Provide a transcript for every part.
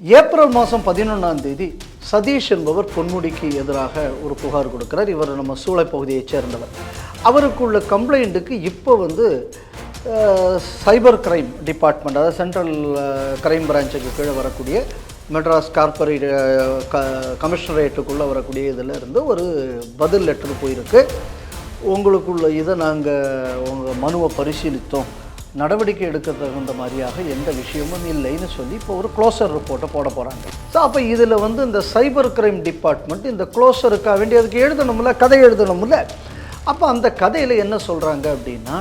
April மாதம் பதினொன்றாம் தேதி சதீஷ் என்பவர் பொன்முடிக்கு எதிராக ஒரு புகார் கொடுக்கிறார். இவர் நம்ம சூளை பகுதியைச் சேர்ந்தவர். அவருக்குள்ள கம்ப்ளைண்ட்டுக்கு இப்போ வந்து சைபர் கிரைம் டிபார்ட்மெண்ட் அதாவது சென்ட்ரல் கிரைம் பிரான்ச்சுக்கு கீழே வரக்கூடிய மெட்ராஸ் கார்பரேட் க கமிஷனரேட்டுக்குள்ளே வரக்கூடிய இதில் இருந்து ஒரு பதில் லெட்டர் போயிருக்கு. உங்களுக்குள்ள இதை நாங்கள் உங்கள் மனுவை பரிசீலித்தோம். நடவடிக்கை எடுக்க தகுந்த மாதிரியாக எந்த விஷயமும் இல்லைன்னு சொல்லி இப்போ ஒரு க்ளோசர் ரிப்போர்ட்டை போட போகிறாங்க ஸோ அப்போ இதில் வந்து இந்த சைபர் கிரைம் டிபார்ட்மெண்ட் இந்த க்ளோசருக்காக வேண்டி அதுக்கு எழுதணும்ல கதை எழுதணும்ல. அப்போ அந்த கதையில் என்ன சொல்கிறாங்க அப்படின்னா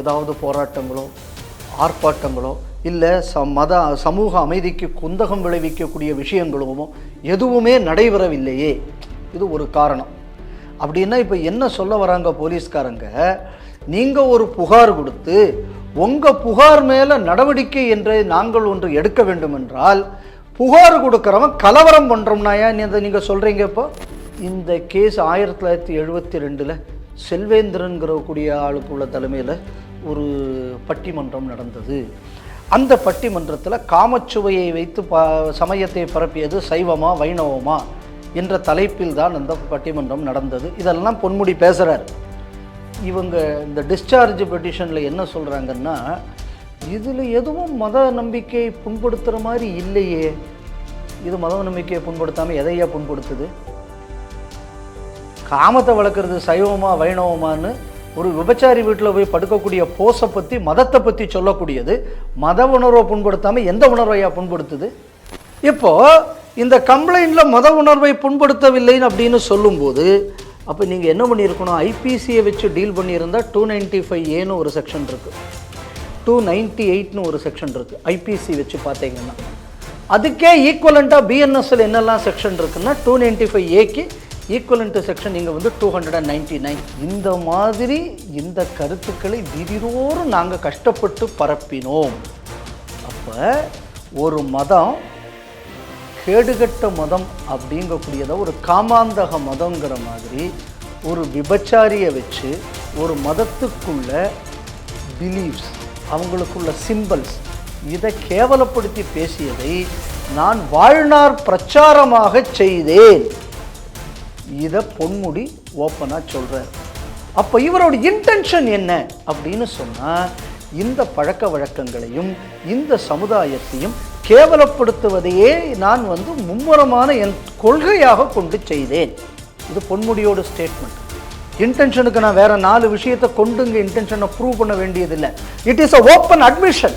ஏதாவது போராட்டங்களோ ஆர்ப்பாட்டங்களோ இல்லை ச மத சமூக அமைதிக்கு குந்தகம் விளைவிக்கக்கூடிய விஷயங்களுமோ எதுவுமே நடைபெறவில்லையே. இது ஒரு காரணம். அப்படின்னா இப்போ என்ன சொல்ல வராங்க போலீஸ்காரங்க? நீங்கள் ஒரு புகார் கொடுத்து உங்கள் புகார் மேலே நடவடிக்கை என்று நாங்கள் ஒன்று எடுக்க வேண்டும் என்றால் புகார் கொடுக்குறவன் கலவரம் பண்ணுறோம்னாயா இதை நீங்கள் சொல்கிறீங்க இப்போ? இந்த கேஸ் ஆயிரத்தி தொள்ளாயிரத்தி எழுபத்தி ரெண்டில் செல்வேந்திரன்கிற கூடிய ஆளுக்குள்ள தலைமையில் ஒரு பட்டிமன்றம் நடந்தது. அந்த பட்டிமன்றத்தில் காமச்சுவையை வைத்து ப சமயத்தை பரப்பியது சைவமா வைணவமா என்ற தலைப்பில் தான் அந்த பட்டிமன்றம் நடந்தது. இதெல்லாம் பொன்முடி பேசுகிறார் இவங்க இந்த டிஸ்சார்ஜ் பெட்டிஷனில் என்ன சொல்கிறாங்கன்னா இதில் எதுவும் மத நம்பிக்கை புண்படுத்துகிற மாதிரி இல்லையே. இது மத நம்பிக்கையை புண்படுத்தாமல் எதையா புண்படுத்துது? காமத்தை வளர்க்குறது சைவமா வைணவமான்னு ஒரு விபச்சாரி வீட்டில் போய் படுக்கக்கூடிய போஸை பற்றி மதத்தை பற்றி சொல்லக்கூடியது. மத உணர்வை புண்படுத்தாமல் எந்த உணர்வையா புண்படுத்துது? இப்போது இந்த கம்ப்ளைண்ட்டில் மத உணர்வை புண்படுத்தவில்லைன்னு அப்படின்னு சொல்லும்போது அப்போ நீங்கள் என்ன பண்ணியிருக்கணும்? ஐபிசியை வச்சு டீல் பண்ணியிருந்தால் டூ நைன்ட்டி ஃபைவ் ஏன்னு ஒரு செக்ஷன் இருக்குது டூ நைன்ட்டி எயிட்னு ஒரு செக்ஷன் இருக்குது ஐபிசி வச்சு பார்த்தீங்கன்னா. அதுக்கே ஈக்குவலண்ட்டாக பிஎன்எஸ்எல் என்னெல்லாம் செக்ஷன் இருக்குன்னா டூ நைன்ட்டி ஃபைவ் ஏக்கு ஈக்குவலண்ட்டு செக்ஷன் நீங்கள் வந்து two hundred and ninety nine. இந்த மாதிரி இந்த கருத்துக்களை திடீரோறும் நாங்கள் கஷ்டப்பட்டு பரப்பினோம். அப்போ ஒரு மதம் கேடுகட்ட மதம் அப்படிங்கக்கூடியதை ஒரு காமாந்தக மதங்கிற மாதிரி ஒரு விபச்சாரியை வச்சு ஒரு மதத்துக்குள்ள பிலீவ்ஸ் அவங்களுக்குள்ள சிம்பல்ஸ் இதை கேவலப்படுத்தி பேசியதை நான் வாழ்நாள் பிரச்சாரமாக செய்தேன். இதை பொன்முடி ஓப்பனாக சொல்கிறார் அப்போ இவரோட இன்டென்ஷன் என்ன அப்படின்னு சொன்னால் இந்த பழக்க வழக்கங்களையும் இந்த சமுதாயத்தையும் கேவலப்படுத்துவதையே நான் வந்து மும்முரமான என் கொள்கையாக கொண்டு செய்தேன். இது பொன்முடியோட ஸ்டேட்மெண்ட் இன்டென்ஷனுக்கு நான் வேற நாலு விஷயத்தை கொண்டு இங்கே இன்டென்ஷனை ப்ரூவ் பண்ண வேண்டியதில்லை. It is a open admission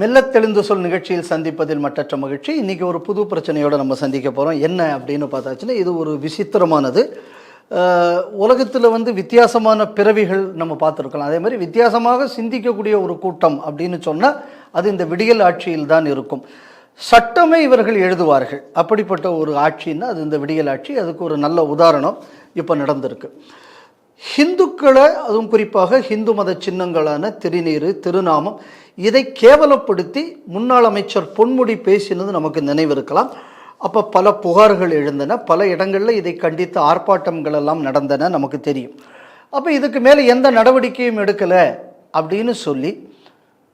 மெல்ல தெளிந்து சொல் நிகழ்ச்சியில் சந்திப்பதில் மட்டற்ற மகிழ்ச்சி. இன்றைக்கி ஒரு புது பிரச்சனையோடு நம்ம சந்திக்க போகிறோம் என்ன அப்படின்னு பார்த்தாச்சுன்னா இது ஒரு விசித்திரமானது. உலகத்தில் வந்து வித்தியாசமான பிறவிகள் நம்ம பார்த்துருக்கலாம். அதே மாதிரி வித்தியாசமாக சிந்திக்கக்கூடிய ஒரு கூட்டம் அப்படின்னு சொன்னால் அது இந்த விடியல் ஆட்சியில் தான் இருக்கும். சட்டமே இவர்கள் எழுதுவார்கள். அப்படிப்பட்ட ஒரு ஆட்சின்னா அது இந்த விடியல் ஆட்சி. அதுக்கு ஒரு நல்ல உதாரணம் இப்போ நடந்திருக்கு. ஹிந்துக்களை அதுவும் குறிப்பாக ஹிந்து மத சின்னங்களான திருநீர் திருநாமம் இதை கேவலப்படுத்தி முன்னாள் அமைச்சர் பொன்முடி பேசினது நமக்கு நினைவிருக்கலாம். அப்போ பல புகார்கள் எழுந்தன. பல இடங்களில் இதை கண்டித்து ஆர்ப்பாட்டங்கள் எல்லாம் நடந்தன நமக்கு தெரியும். அப்போ இதுக்கு மேலே எந்த நடவடிக்கையும் எடுக்கலை அப்படின்னு சொல்லி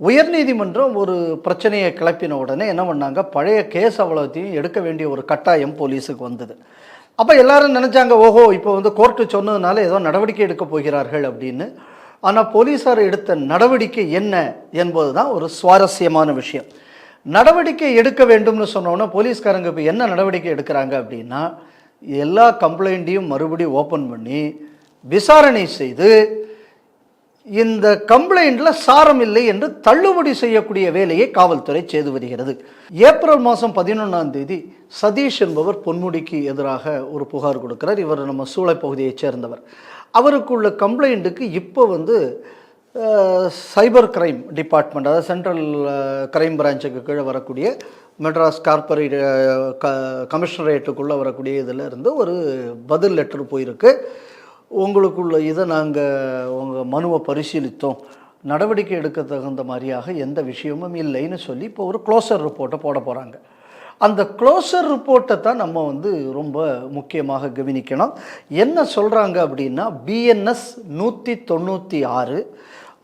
உயர்நீதிமன்றம் ஒரு பிரச்சனையை கிளப்பின உடனே என்ன பண்ணாங்க? பழைய கேஸ் அவ்வளோத்தையும் எடுக்க வேண்டிய ஒரு கட்டாயம் போலீஸுக்கு வந்தது. அப்போ எல்லாரும் நினச்சாங்க ஓஹோ இப்போ வந்து கோர்ட்டு சொன்னதுனால ஏதோ நடவடிக்கை எடுக்க போகிறார்கள் அப்படின்னு. ஆனால் போலீஸார் எடுத்த நடவடிக்கை என்ன என்பது தான் ஒரு சுவாரஸ்யமான விஷயம். நடவடிக்கை எடுக்க வேண்டும்னு சொன்னோன்னா போலீஸ்காரங்க இப்போ என்ன நடவடிக்கை எடுக்கிறாங்க அப்படின்னா எல்லா கம்ப்ளைண்ட்டையும் மறுபடியும் ஓப்பன் பண்ணி விசாரணை செய்து இந்த கம்ப்ளைண்டில் சாரம் இல்லை என்று தள்ளுபடி செய்யக்கூடிய வேலையை காவல்துறை செய்து வருகிறது. ஏப்ரல் மாதம் பதினொன்றாம் தேதி சதீஷ் என்பவர் பொன்முடிக்கு எதிராக ஒரு புகார் கொடுக்கிறார். இவர் நம்ம சூளை பகுதியைச் சேர்ந்தவர். அவருக்குள்ள கம்ப்ளைண்ட்டுக்கு இப்போ வந்து சைபர் கிரைம் டிபார்ட்மெண்ட் அதாவது சென்ட்ரல் கிரைம் பிரான்ச்சுக்கு கீழே வரக்கூடிய மெட்ராஸ் கார்பரேட் க கமிஷனரேட்டுக்குள்ளே வரக்கூடிய இதில் இருந்து ஒரு பதில் லெட்டர் போயிருக்கு. உங்களுக்குள்ள இதை நாங்கள் உங்கள் மனுவை பரிசீலித்தோம். நடவடிக்கை எடுக்க தகுந்த மாதிரியாக எந்த விஷயமும் இல்லைன்னு சொல்லி இப்போ ஒரு க்ளோசர் ரிப்போர்ட்டை போட போகிறாங்க அந்த க்ளோசர் ரிப்போர்ட்டை தான் நம்ம வந்து ரொம்ப முக்கியமாக கவனிக்கணும். என்ன சொல்கிறாங்க அப்படின்னா பிஎன்எஸ் நூற்றி தொண்ணூற்றி ஆறு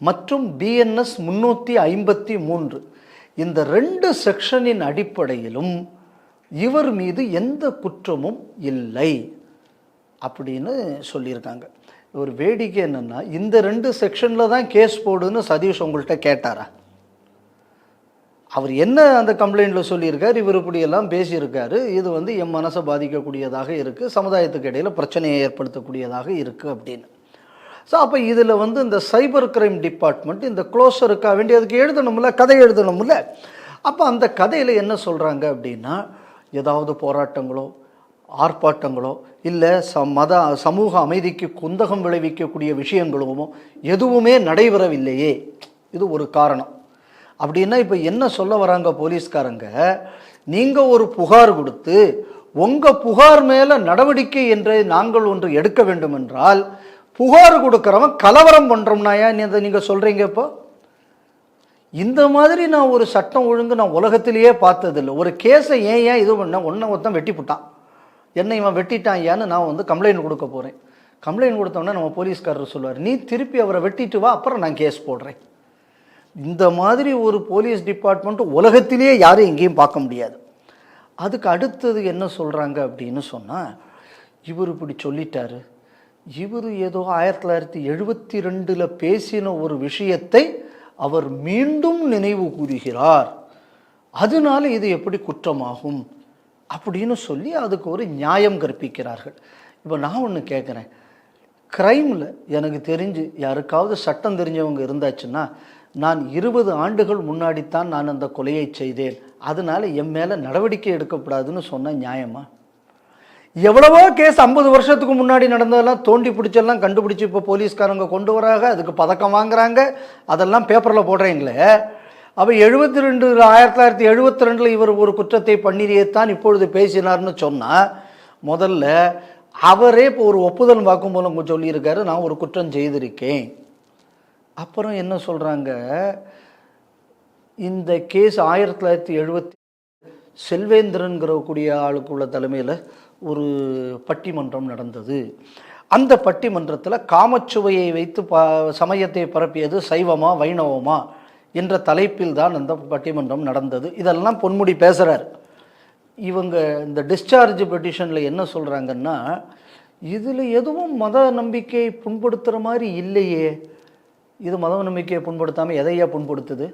மற்றும் பிஎன்எஸ் முந்நூற்றி ஐம்பத்தி மூன்று. இந்த ரெண்டு செக்ஷனின் அடிப்படையிலும் இவர் மீது எந்த குற்றமும் இல்லை அப்படின்னு சொல்லியிருக்காங்க. ஒரு வேடிக்கை என்னென்னா இந்த ரெண்டு செக்ஷனில் தான் கேஸ் போடுன்னு சதீஷ் உங்கள்கிட்ட கேட்டாரா? அவர் என்ன அந்த கம்ப்ளைண்ட்டில் சொல்லியிருக்கார் இவர் இப்படியெல்லாம் பேசியிருக்காரு இது வந்து என் மனசை பாதிக்கக்கூடியதாக இருக்குது சமுதாயத்துக்கு இடையில் பிரச்சனையை ஏற்படுத்தக்கூடியதாக இருக்குது அப்படின்னு. ஸோ அப்போ இதில் வந்து இந்த சைபர் கிரைம் டிபார்ட்மெண்ட் இந்த க்ளோஸருக்காக வேண்டி அதுக்கு எழுதணும்ல கதை எழுதணும்ல. அப்போ அந்த கதையில் என்ன சொல்கிறாங்க அப்படின்னா ஏதாவது போராட்டங்களோ ஆர்ப்பாட்டங்களோ இல்லை ச மத சமூக அமைதிக்கு குந்தகம் விளைவிக்கக்கூடிய விஷயங்களுமோ எதுவுமே நடைபெறவில்லையே. இது ஒரு காரணம். அப்படின்னா இப்போ என்ன சொல்ல வராங்க போலீஸ்காரங்க? நீங்கள் ஒரு புகார் கொடுத்து உங்கள் புகார் மேலே நடவடிக்கை என்று நாங்கள் ஒன்று எடுக்க வேண்டும் என்றால் புகார் கொடுக்குறவன் கலவரம் பண்ணுறோம்னாயா இதை நீங்கள் சொல்கிறீங்க இப்போ? இந்த மாதிரி நான் ஒரு சட்டம் ஒழுங்கு நான் உலகத்திலேயே பார்த்ததில்லை. ஒரு கேஸை ஏன் ஏன் இது பண்ண? ஒன்றை ஒருத்தன் வெட்டி போட்டான். என்னை இவன் வெட்டிட்டான் ஏன்னு நான் வந்து கம்ப்ளைண்ட் கொடுக்க போகிறேன் கம்ப்ளைண்ட் கொடுத்தோன்னே நம்ம போலீஸ்காரர் சொல்லுவார் நீ திருப்பி அவரை வெட்டிட்டு வா அப்புறம் நான் கேஸ் போடுறேன். இந்த மாதிரி ஒரு போலீஸ் டிபார்ட்மெண்ட் உலகத்திலேயே யாரும் எங்கேயும் பார்க்க முடியாது. அதுக்கு அடுத்தது என்ன சொல்கிறாங்க அப்படின்னு சொன்னால் இவர் இப்படி சொல்லிட்டாரு. இவர் ஏதோ ஆயிரத்தி தொள்ளாயிரத்தி எழுபத்தி ரெண்டில் பேசின ஒரு விஷயத்தை அவர் மீண்டும் நினைவு கூறுகிறார். அதனால இது எப்படி குற்றமாகும் அப்படின்னு சொல்லி அதுக்கு ஒரு நியாயம் கற்பிக்கிறார்கள். இப்போ நான் ஒன்று கேட்குறேன் க்ரைமில் எனக்கு தெரிஞ்சு யாருக்காவது சட்டம் தெரிஞ்சவங்க இருந்தாச்சுன்னா நான் இருபது ஆண்டுகள் முன்னாடித்தான் நான் அந்த கொலையை செய்தேன். அதனால என் மேலே நடவடிக்கை எடுக்கக்கூடாதுன்னு சொன்ன நியாயமா? எவ்வளவோ கேஸ் ஐம்பது வருஷத்துக்கு முன்னாடி நடந்ததெல்லாம் தோண்டி பிடிச்செல்லாம் கண்டுபிடிச்சி இப்போ போலீஸ்காரங்க கொண்டு வராங்க அதுக்கு பதக்கம் வாங்குறாங்க. அதெல்லாம் பேப்பரில் போடுறீங்களே. அப்போ எழுபத்தி ரெண்டு ஆயிரத்தி தொள்ளாயிரத்தி எழுபத்தி ரெண்டில் இவர் ஒரு குற்றத்தை பண்ணியேத்தான் இப்பொழுது பேசினார்னு சொன்னால் முதல்ல அவரே இப்போ ஒரு ஒப்புதல் வாக்குமூலம் சொல்லியிருக்காரு நான் ஒரு குற்றம் செய்திருக்கேன். அப்புறம் என்ன சொல்கிறாங்க இந்த கேஸ் ஆயிரத்தி தொள்ளாயிரத்தி எழுபத்தி செல்வேந்திரன்கிற கூடிய ஆளுக்குள்ள தலைமையில் ஒரு பட்டிமன்றம் நடந்தது. அந்த பட்டிமன்றத்தில் காமச்சுவையை வைத்து ப சமயத்தை பரப்பியது சைவமா வைணவமா என்ற தலைப்பில் தான் அந்த பட்டிமன்றம் நடந்தது. இதெல்லாம் பொன்முடி பேசுகிறார் இவங்க இந்த டிஸ்சார்ஜ் பெட்டிஷனில் என்ன சொல்கிறாங்கன்னா இதில் எதுவும் மத நம்பிக்கையை புண்படுத்துகிற மாதிரி இல்லையே. இது மத நம்பிக்கையை புண்படுத்தாமல் எதையா புண்படுத்துது?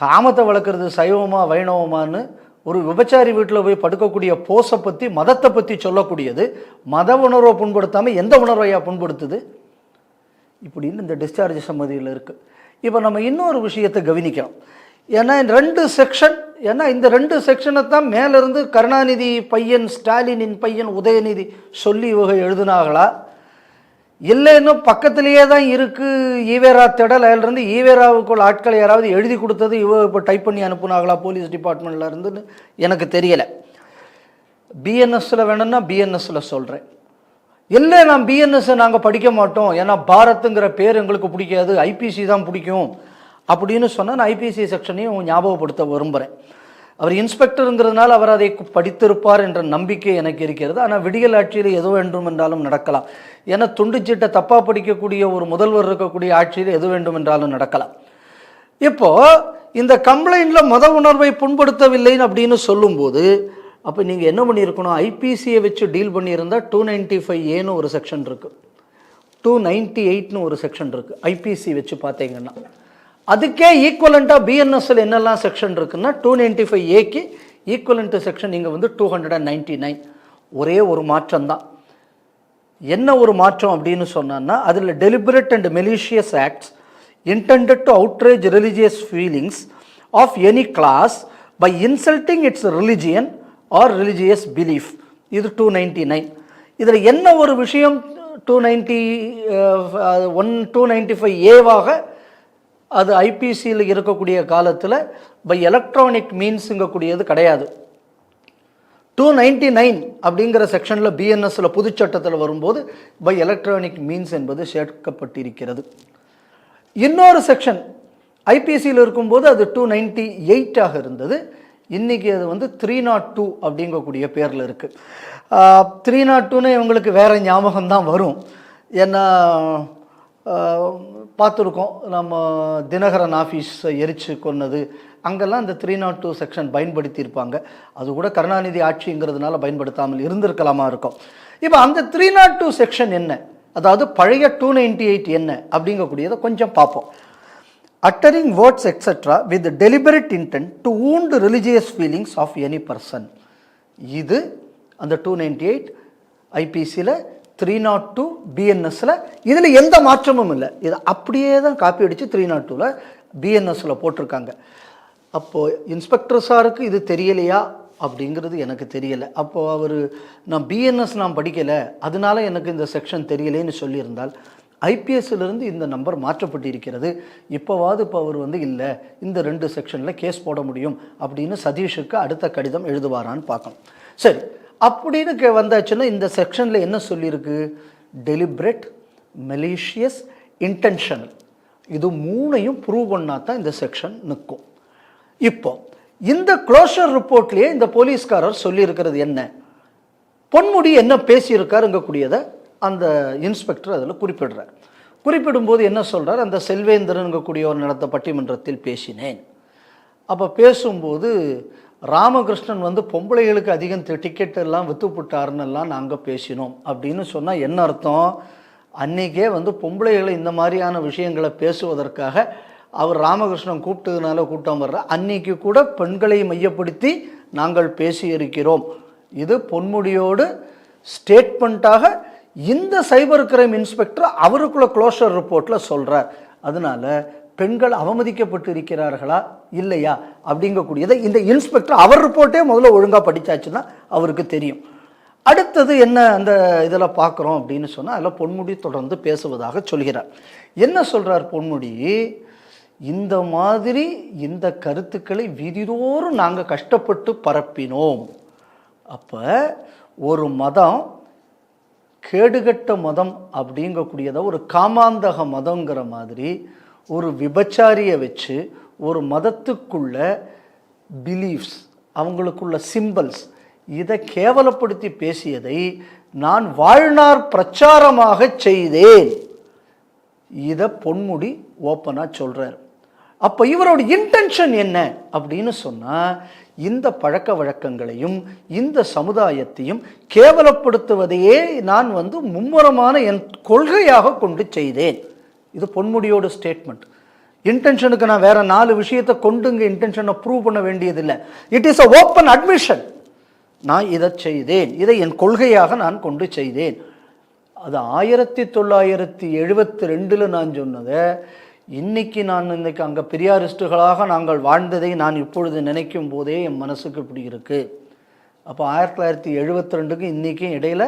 காமத்தை வளர்க்குறது சைவமா வைணவமான்னு ஒரு விபச்சாரி வீட்டில் போய் படுக்கக்கூடிய போஸை பற்றி மதத்தை பற்றி சொல்லக்கூடியது. மத உணர்வை புண்படுத்தாமல் எந்த உணர்வையா புண்படுத்துது? இப்படின்னு இந்த டிஸ்சார்ஜ் சம்மதியில் இருக்குது இப்போ நம்ம இன்னொரு விஷயத்தை கவனிக்கணும். ஏன்னா ரெண்டு செக்ஷன் ஏன்னா இந்த ரெண்டு செக்ஷனை தான் மேலேருந்து கருணாநிதி பையன் ஸ்டாலினின் பையன் உதயநிதி சொல்லி இவங்க எழுதுனாங்களா இல்லைன்னு பக்கத்திலேயே தான் இருக்குது ஈவேரா திடல். அதிலிருந்து ஈவேராவுக்குள் ஆட்களை யாராவது எழுதி கொடுத்தது இவ இப்போ டைப் பண்ணி அனுப்புனாங்களா போலீஸ் டிபார்ட்மெண்ட்டில் இருந்துன்னு எனக்கு தெரியலை. பிஎன்எஸ்ஸில் வேணும்னா பிஎன்எஸ்ஸில் சொல்கிறேன் இல்லை நான் பிஎன்எஸ்ஸை நாங்கள் படிக்க மாட்டோம். ஏன்னா பாரத்துங்கிற பேர் எங்களுக்கு பிடிக்காது. ஐபிசி தான் பிடிக்கும். அப்படின்னு சொன்னால் நான் ஐபிசி செக்ஷனையும் ஞாபகப்படுத்த விரும்புகிறேன் அவர் இன்ஸ்பெக்டருங்கிறதுனால அவர் அதை படித்திருப்பார் என்ற நம்பிக்கை எனக்கு இருக்கிறது. ஆனால் விடியல் ஆட்சியில் எது வேண்டும் என்றாலும் நடக்கலாம். ஏன்னா துண்டுச்சீட்டை தப்பாக படிக்கக்கூடிய ஒரு முதல்வர் இருக்கக்கூடிய ஆட்சியில் எது வேண்டும் என்றாலும் நடக்கலாம். இப்போது இந்த கம்ப்ளைண்ட்டில் மத உணர்வை புண்படுத்தவில்லைன்னு அப்படின்னு சொல்லும்போது அப்போ நீங்கள் என்ன பண்ணியிருக்கணும்? ஐபிசியை வச்சு டீல் பண்ணியிருந்தால் டூ நைன்ட்டி ஃபைவ் ஏன்னு ஒரு செக்ஷன் இருக்குது டூ நைன்ட்டி எயிட்னு ஒரு செக்ஷன் இருக்குது ஐபிசி வச்சு பார்த்தீங்கன்னா. அதுக்கே ஈக்குவலண்ட்டாக பிஎன்எஸ்எல் என்னெல்லாம் செக்ஷன் இருக்குன்னா டூ நைன்ட்டி ஃபைவ் ஏக்கு ஈக்குவலண்ட்டு செக்ஷன் இங்கே வந்து two hundred and ninety nine ஒரே ஒரு மாற்றம் தான் என்ன ஒரு மாற்றம் அப்படின்னு சொன்னான்னா அதில் deliberate and malicious acts intended to outrage religious feelings of any class by insulting its religion or religious belief இது டூ நைன்டி நைன் இதில் என்ன ஒரு விஷயம் two ninety one two ninety five ஏவாக அது ஐபிசியில் இருக்கக்கூடிய காலத்தில் பை எலக்ட்ரானிக் மீன்ஸுங்கக்கூடியது கிடையாது. டூ நைன்டி நைன் அப்படிங்கிற செக்ஷனில் பிஎன்எஸில் புதுச்சட்டத்தில் வரும்போது பை எலக்ட்ரானிக் மீன்ஸ் என்பது சேர்க்கப்பட்டிருக்கிறது. இன்னொரு செக்ஷன் ஐபிசியில் இருக்கும்போது அது டூ நைன்டி எயிட்டாக இருந்தது. இன்றைக்கி அது வந்து த்ரீ நாட் டூ அப்படிங்கக்கூடிய பேரில் இருக்குது த்ரீ நாட் டூன்னு oh இவங்களுக்கு வேறு ஞாபகம் தான் வரும். ஏன்னா பார்த்துருக்கோம். நம்ம தினகரன் ஆஃபீஸை எரிச்சு கொன்னது அங்கெல்லாம் இந்த த்ரீ நாட் டூ செக்ஷன் பயன்படுத்தியிருப்பாங்க. அது கூட கருணாநிதி ஆட்சிங்கிறதுனால பயன்படுத்தாமல் இருந்திருக்கலாமா இருக்கும். இப்போ அந்த த்ரீ நாட் டூ செக்ஷன் என்ன? அதாவது பழைய டூ நைன்டி எயிட் என்ன? அப்படிங்கக்கூடியதை கொஞ்சம் பார்ப்போம். Uttering words etcetera with deliberate intent to wound religious feelings of any person இது அந்த டூ நைன்டி எயிட் ஐபிசியில் த்ரீ நாட் டூ பிஎன்எஸில் இதில் எந்த மாற்றமும் இல்லை. இது அப்படியே தான் காப்பி அடித்து த்ரீ நாட் டூவில் பிஎன்எஸில் போட்டிருக்காங்க. அப்போது இன்ஸ்பெக்டர் சாருக்கு இது தெரியலையா? அப்படிங்கிறது எனக்கு தெரியலை. அப்போது அவர் நான் பிஎன்எஸ் நான் படிக்கலை. அதனால எனக்கு இந்த செக்ஷன் தெரியலேன்னு சொல்லியிருந்தால் ஐபிஎஸ்லேருந்து இந்த நம்பர் மாற்றப்பட்டிருக்கிறது. இப்போவாது இப்போ அவர் வந்து இல்லை இந்த ரெண்டு செக்ஷனில் கேஸ் போட முடியும். அப்படின்னு சதீஷுக்கு அடுத்த கடிதம் எழுதுவாரான்னு பார்க்கணும். சரி அப்படின்னு கே வந்தாச்சுன்னா இந்த செக்ஷனில் என்ன சொல்லியிருக்கு? டெலிபரேட் மெலீஷியஸ் இன்டென்ஷனல் இது மூணையும் ப்ரூவ் பண்ணால் தான் இந்த செக்ஷன் நிற்கும். இப்போ இந்த க்ளோஷர் ரிப்போர்ட்லேயே இந்த போலீஸ்காரர் சொல்லியிருக்கிறது என்ன? பொன்முடி என்ன பேசியிருக்காருங்கக்கூடியதை அந்த இன்ஸ்பெக்டர் அதில் குறிப்பிடுறார். குறிப்பிடும்போது என்ன சொல்கிறார் அந்த செல்வேந்திரனுங்கக்கூடியவர் நடத்த பட்டிமன்றத்தில் பேசினேன். அப்போ பேசும்போது ராமகிருஷ்ணன் வந்து பொம்பளைகளுக்கு அதிகம் டிக்கெட் எல்லாம் வித்துப்புட்டாருன்னெல்லாம் நாங்கள் பேசினோம். அப்படின்னு சொன்னால் என்ன அர்த்தம்? அன்றைக்கே வந்து பொம்பளைகளை இந்த மாதிரியான விஷயங்களை பேசுவதற்காக அவர் ராமகிருஷ்ணன் கூப்பிட்டதுனால கூட்டம் வர்ற அன்னைக்கு கூட பெண்களை மையப்படுத்தி நாங்கள் பேசியிருக்கிறோம். இது பொன்முடியோடு ஸ்டேட்மெண்ட்டாக இந்த சைபர் கிரைம் இன்ஸ்பெக்டர் அவருக்குள்ள க்ளோஷர் ரிப்போர்ட்டில் சொல்கிறார் அதனால பெண்கள் அவமதிக்கப்பட்டு இருக்கிறார்களா இல்லையா? அப்படிங்கக்கூடியதை இந்த இன்ஸ்பெக்டர் அவர் ரிப்போர்ட்டே முதல்ல ஒழுங்காக படித்தாச்சுன்னா அவருக்கு தெரியும். அடுத்தது என்ன அந்த இதில் பார்க்குறோம் அப்படின்னு சொன்னால் அதில் பொன்முடி தொடர்ந்து பேசுவதாக சொல்கிறார். என்ன சொல்கிறார் பொன்முடி? இந்த மாதிரி இந்த கருத்துக்களை விதிதோறும் நாங்கள் கஷ்டப்பட்டு பரப்பினோம். அப்போ ஒரு மதம் கேடுகட்ட மதம் அப்படிங்கக்கூடியதை ஒரு காமாந்தக மதங்கிற மாதிரி ஒரு விபச்சாரியை வச்சு ஒரு மதத்துக்குள்ள பிலீஃப்ஸ் அவங்களுக்குள்ள சிம்பல்ஸ் இதை கேவலப்படுத்தி பேசியதை நான் வாழ்நாள் பிரச்சாரமாக செய்தேன். இதை பொன்முடி ஓப்பனாக சொல்கிறார் அப்போ இவரோட இன்டென்ஷன் என்ன அப்படின்னு சொன்னால் இந்த பழக்க வழக்கங்களையும் இந்த சமுதாயத்தையும் கேவலப்படுத்துவதையே நான் வந்து மும்முரமான என் கொள்கையாக கொண்டு செய்தேன். இது பொன்முடியோட ஸ்டேட்மெண்ட் இன்டென்ஷனுக்கு நான் வேற நாலு விஷயத்தை கொண்டு இங்கே இன்டென்ஷனை ப்ரூவ் பண்ண வேண்டியதில்லை. It is a open admission நான் இதை செய்தேன். இதை என் கொள்கையாக நான் கொண்டு செய்தேன். அது ஆயிரத்தி தொள்ளாயிரத்தி எழுபத்தி ரெண்டில் நான் சொன்னதை இன்னைக்கு நான் இன்னைக்கு அங்கே பெரியாரிஸ்டுகளாக நாங்கள் வாழ்ந்ததை நான் இப்பொழுது நினைக்கும் போதே என் மனசுக்கு இப்படி இருக்குது அப்போ ஆயிரத்தி தொள்ளாயிரத்தி எழுபத்தி ரெண்டுக்கும் இன்றைக்கும் இடையில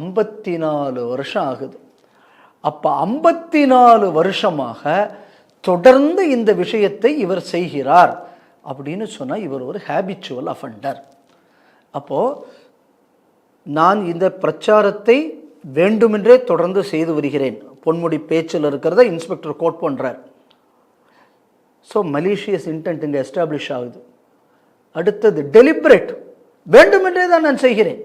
ஐம்பத்தி நாலு வருஷம் ஆகுது. அப்போ ஐம்பத்தி நாலு வருஷமாக தொடர்ந்து இந்த விஷயத்தை இவர் செய்கிறார் அப்படின்னு சொன்னால் இவர் ஒரு ஹேபிச்சுவல் அஃபண்டர் அப்போது நான் இந்த பிரச்சாரத்தை வேண்டுமென்றே தொடர்ந்து செய்து வருகிறேன். பொன்முடி பேச்சில் இருக்கிறத இன்ஸ்பெக்டர் கோட் பண்ணுறார் ஸோ மலேசியஸ் இன்டென்ட் இங்கே எஸ்டாப்ளிஷ் ஆகுது. அடுத்தது டெலிபரேட் வேண்டுமென்றே தான் நான் செய்கிறேன்.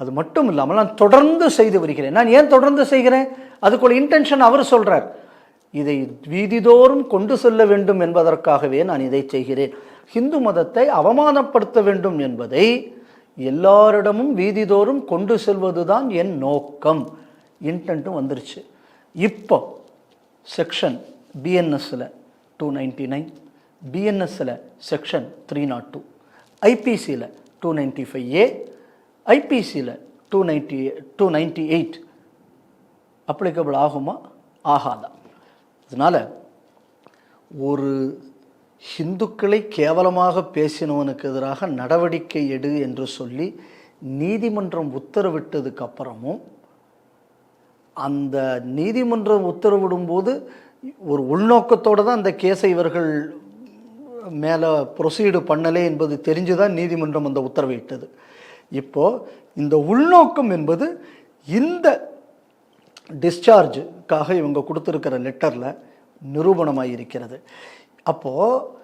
அது மட்டும் இல்லாமல் நான் தொடர்ந்து செய்து வருகிறேன். நான் ஏன் தொடர்ந்து செய்கிறேன்? அதுக்குள்ள இன்டென்ஷன் அவர் சொல்கிறார் இதை வீதிதோறும் கொண்டு செல்ல வேண்டும் என்பதற்காகவே நான் இதை செய்கிறேன். ஹிந்து மதத்தை அவமானப்படுத்த வேண்டும் என்பதை எல்லாரிடமும் வீதிதோறும் கொண்டு செல்வதுதான் என் நோக்கம். இன்டென்ட்டும் வந்துருச்சு. இப்போ செக்ஷன் பிஎன்எஸ்ஸில் டூ நைன்டி நைன் பிஎன்எஸ்ஸில் செக்ஷன் த்ரீ நாட் டூ ஐபிசியில் two ninety five A ஐபிசியில் two ninety two ninety eight applicable ஆகுமா? ஆகாதா. அதனால் ஒரு ஹிந்துக்களை கேவலமாக பேசினவனுக்கு எதிராக நடவடிக்கை எடு என்று சொல்லி நீதிமன்றம் உத்தரவிட்டதுக்கு அப்புறமும் அந்த நீதிமன்றம் உத்தரவிடும்போது ஒரு உள்நோக்கத்தோடு தான் அந்த கேஸை இவர்கள் மேலே ப்ரொசீடு பண்ணலே என்பது தெரிஞ்சு தான் நீதிமன்றம் அந்த உத்தரவிட்டது இப்போது இந்த உள்நோக்கம் என்பது இந்த டிஸ்சார்ஜுக்காக இவங்க கொடுத்துருக்கிற லெட்டரில் நிரூபணமாக இருக்கிறது அப்போது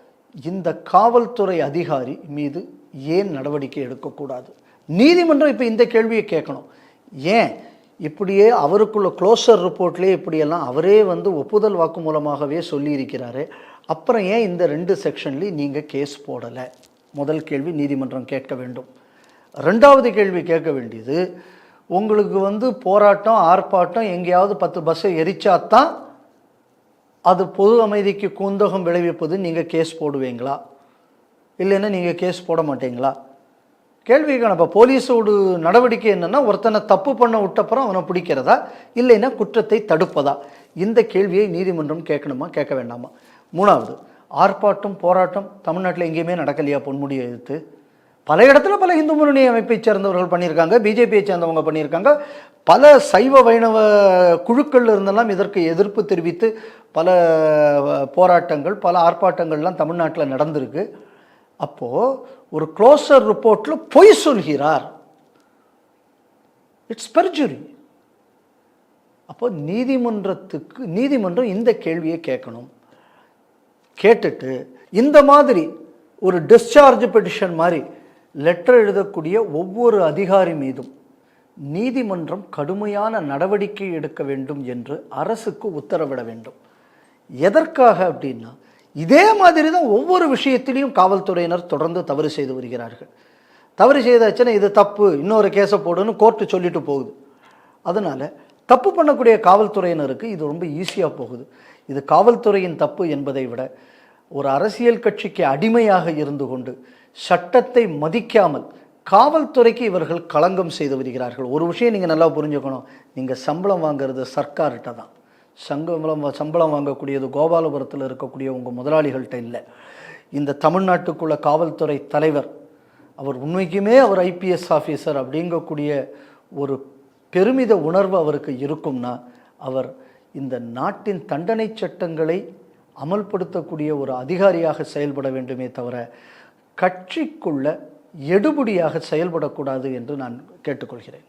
இந்த காவல்துறை அதிகாரி மீது ஏன் நடவடிக்கை எடுக்கக்கூடாது? நீதிமன்றம் இப்போ இந்த கேள்வியை கேட்கணும். ஏன்? இப்படியே அவருக்குள்ள க்ளோசர் ரிப்போர்ட்லேயே இப்படியெல்லாம் அவரே வந்து ஒப்புதல் வாக்கு மூலமாகவே சொல்லியிருக்கிறாரு. அப்புறம் ஏன் இந்த ரெண்டு செக்ஷன்லேயும் நீங்கள் கேஸ் போடலை? முதல் கேள்வி நீதிமன்றம் கேட்க வேண்டும். ரெண்டாவது கேள்வி கேட்க வேண்டியது உங்களுக்கு வந்து போராட்டம் ஆர்ப்பாட்டம் எங்கேயாவது பத்து பஸ்ஸை எரிச்சாதான் அது பொது அமைதிக்கு குந்தகம் விளைவிப்பது நீங்கள் கேஸ் போடுவீங்களா? இல்லைன்னா நீங்கள் கேஸ் போட மாட்டீங்களா? கேள்விக்கான இப்போ போலீஸோட நடவடிக்கை என்னென்னா ஒருத்தனை தப்பு பண்ண விட்டப்புறம் அவனை பிடிக்கிறதா? இல்லைன்னா குற்றத்தை தடுப்பதா? இந்த கேள்வியை நீதிமன்றம் கேட்கணுமா கேட்க வேண்டாமா? மூணாவது ஆர்ப்பாட்டம் போராட்டம் தமிழ்நாட்டில் எங்கேயுமே நடக்கலையா பொன்முடியை எதிர்த்து? பல இடத்துல பல இந்து முன்னணி அமைப்பைச் சேர்ந்தவர்கள் பண்ணியிருக்காங்க பிஜேபியை சேர்ந்தவங்க பண்ணியிருக்காங்க. பல சைவ வைணவ குழுக்கள் இருந்தெல்லாம் இதற்கு எதிர்ப்பு தெரிவித்து பல போராட்டங்கள் பல ஆர்ப்பாட்டங்கள்லாம் தமிழ்நாட்டில் நடந்திருக்கு. அப்போது ஒரு க்ளோசர் ரிப்போர்ட்டில் பொய் சொல்கிறார். இட்ஸ் பெர்ஜுரி அப்போ நீதிமன்றத்துக்கு நீதிமன்றம் இந்த கேள்வியை கேட்கணும். கேட்டுட்டு இந்த மாதிரி ஒரு டிஸ்சார்ஜ் பெட்டிஷன் மாதிரி லெட்டர் எழுதக்கூடிய ஒவ்வொரு அதிகாரி மீதும் நீதிமன்றம் கடுமையான நடவடிக்கை எடுக்க வேண்டும் என்று அரசுக்கு உத்தரவிட வேண்டும். எதற்காக அப்படின்னா இதே மாதிரி தான் ஒவ்வொரு விஷயத்திலையும் காவல்துறையினர் தொடர்ந்து தவறு செய்து வருகிறார்கள். தவறு செய்தாச்சுன்னா இது தப்பு இன்னொரு கேஸை போடுன்னு கோர்ட்டு சொல்லிட்டு போகுது. அதனால் தப்பு பண்ணக்கூடிய காவல்துறையினருக்கு இது ரொம்ப ஈஸியாக போகுது. இது காவல்துறையின் தப்பு என்பதை விட ஒரு அரசியல் கட்சிக்கு அடிமையாக இருந்து கொண்டு சட்டத்தை மதிக்காமல் காவல்துறைக்கு இவர்கள் களங்கம் செய்து வருகிறார்கள். ஒரு விஷயம் நீங்கள் நல்லா புரிஞ்சுக்கணும். நீங்கள் சம்பளம் வாங்குறது சர்க்கார்கிட்ட தான். சம்பளம் சம்பளம் வாங்கக்கூடியது கோபாலபுரத்தில் இருக்கக்கூடிய உங்கள் முதலாளிகள்கிட்ட இல்லை. இந்த தமிழ்நாட்டுக்குள்ள காவல்துறை தலைவர் அவர் உண்மைக்குமே அவர் ஐபிஎஸ் ஆஃபீஸர் அப்படிங்கக்கூடிய ஒரு பெருமித உணர்வு அவருக்கு இருக்கும்னா அவர் இந்த நாட்டின் தண்டனை சட்டங்களை அமல்படுத்தக்கூடிய ஒரு அதிகாரியாக செயல்பட வேண்டுமே தவிர கட்சிக்குள்ள எடுபடியாக செயல்படக்கூடாது என்று நான் கேட்டுக்கொள்கிறேன்.